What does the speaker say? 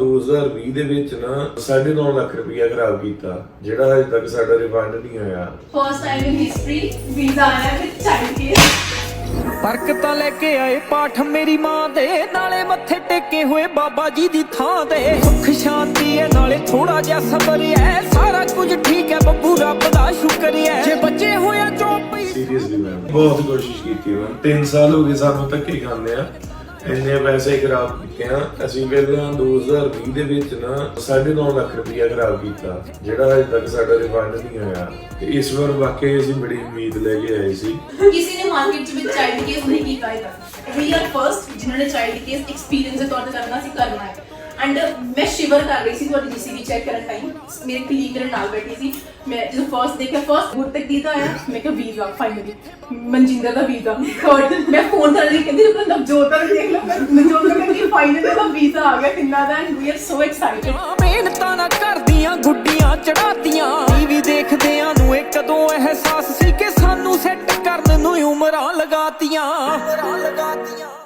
2020 ਦੇ ਵਿੱਚ ਨਾ 9.5 ਲੱਖ ਰੁਪਇਆ ਖਰਾਬ ਕੀਤਾ ਜਿਹੜਾ ਹਜੇ ਤੱਕ ਸਾਡਾ ਰਿਫੰਡ ਨਹੀਂ ਹੋਇਆ first time in history visa ਆਇਆ ਵਿਦ ਚਾਈਲਡ ਕੇਸ ਬਰਕਤਾਂ ਲੈ ਕੇ ਆਏ ਪਾਠ ਮੇਰੀ ਮਾਂ ਦੇ ਨਾਲੇ ਮੱਥੇ ਟੇਕੇ ਹੋਏ ਬਾਬਾ ਜੀ ਦੀ ਥਾਂ ਦੇ। ਸੁੱਖ ਸ਼ਾਂਤੀ ਹੈ ਨਾਲੇ ਥੋੜਾ ਜਿਹਾ ਸਬਰ ਹੈ ਸਾਰਾ ਕੁਝ ਠੀਕ ਹੈ ਬੱਬੂ ਰੱਬ ਦਾ ਸ਼ੁਕਰ ਹੈ। ਜੇ ਬੱਚੇ ਹੋਇਆ ਚੋਪ ਸੀਰੀਅਸਲੀ ਮੈਂ ਬਹੁਤ ਕੋਸ਼ਿਸ਼ ਕੀਤੀ ਮੈਂ 3 ਸਾਲ ਹੋ ਗਏ ਸਾਨੂੰ ਧੱਕੇ ਖਾਂਦੇ ਆ ਇੰਨੇ ਪੈਸੇ ਖਰਾਬ ਕੀਤੇ ਆ, ਅਸੀਂ ਪਹਿਲਾਂ 2020 ਦੇ ਵਿੱਚ ਨਾ 9.5 ਲੱਖ ਰੁਪਇਆ ਖਰਾਬ ਕੀਤਾ, ਜਿਹੜਾ ਅਜੇ ਤੱਕ ਸਾਡਾ ਰਿਫੰਡ ਨਹੀਂ ਹੋਇਆ। ਤੇ ਇਸ ਵਾਰ ਵਾਕਈ ਅਸੀਂ ਬੜੀ ਉਮੀਦ ਲੈ ਕੇ ਆਏ ਸੀ। ਕਿਸੇ ਨੇ ਮਾਰਕੀਟ ਚ ਵਿੱਚ ਚਾਈਲਡ ਕੇਸ ਨਹੀਂ ਕੀਤਾ ਹੈ ਤੱਕ। ਵੀ ਆਰ ਫਰਸਟ ਜਿਨ੍ਹਾਂ ਨੇ ਚਾਈਲਡ ਕੇਸ ਐਕਸਪੀਰੀਅੰਸ ਦੇ ਤੌਰ ਤੇ ਕਰਨਾ ਸੀ, ਕਰਨਾ ਹੈ। ਐਂਡ uh, ਮੈਂ ਸ਼ਿਵਰ ਕਰ ਰਹੀ ਸੀ ਤੁਹਾਡੀ ਜੀਸੀਬੀ ਚੈੱਕ ਕਰਨ ਟਾਈਮ ਮੇਰੇ ਕਲੀਗ ਮੇਰੇ ਨਾਲ ਬੈਠੀ ਸੀ। ਮੈਂ ਜਦੋਂ ਫਰਸਟ ਦੇਖਿਆ ਫਰਸਟ ਗੁੱਡ ਤੱਕ ਦੀਦਾ ਆਇਆ। ਮੈਂ ਕਿਹਾ ਵੀਜ਼ਾ ਫਾਈਨਲੀ ਮਨਜਿੰਦਰ ਦਾ ਵੀਜ਼ਾ ਥਰਡ ਮੈਂ ਫੋਨ ਕਰ ਰਹੀ ਕਹਿੰਦੀ ਆਪਣਾ ਨਵਜੋਤ ਦਾ ਵੀ ਦੇਖ ਲਓ। ਮੈਂ ਨਵਜੋਤ ਕਹਿੰਦੀ ਫਾਈਨਲੀ ਦਾ ਵੀਜ਼ਾ ਆ ਗਿਆ ਕਿੰਨਾ ਦਾ and we are so excited ਮਿਹਨਤਾਂ ਨਾ ਕਰਦੀਆਂ, ਗੁੱਡੀਆਂ ਚੜਾਤੀਆਂ। ਟੀਵੀ ਦੇਖਦਿਆਂ ਨੂੰ ਇਹ ਕਦੋਂ ਅਹਿਸਾਸ ਸੀ ਕਿ ਸਾਨੂੰ ਸੈੱਟ ਕਰਨ ਨੂੰ ਉਮਰਾਂ ਲਗਾਤੀਆਂ ਉਮਰਾਂ ਲਗਾਤੀਆਂ।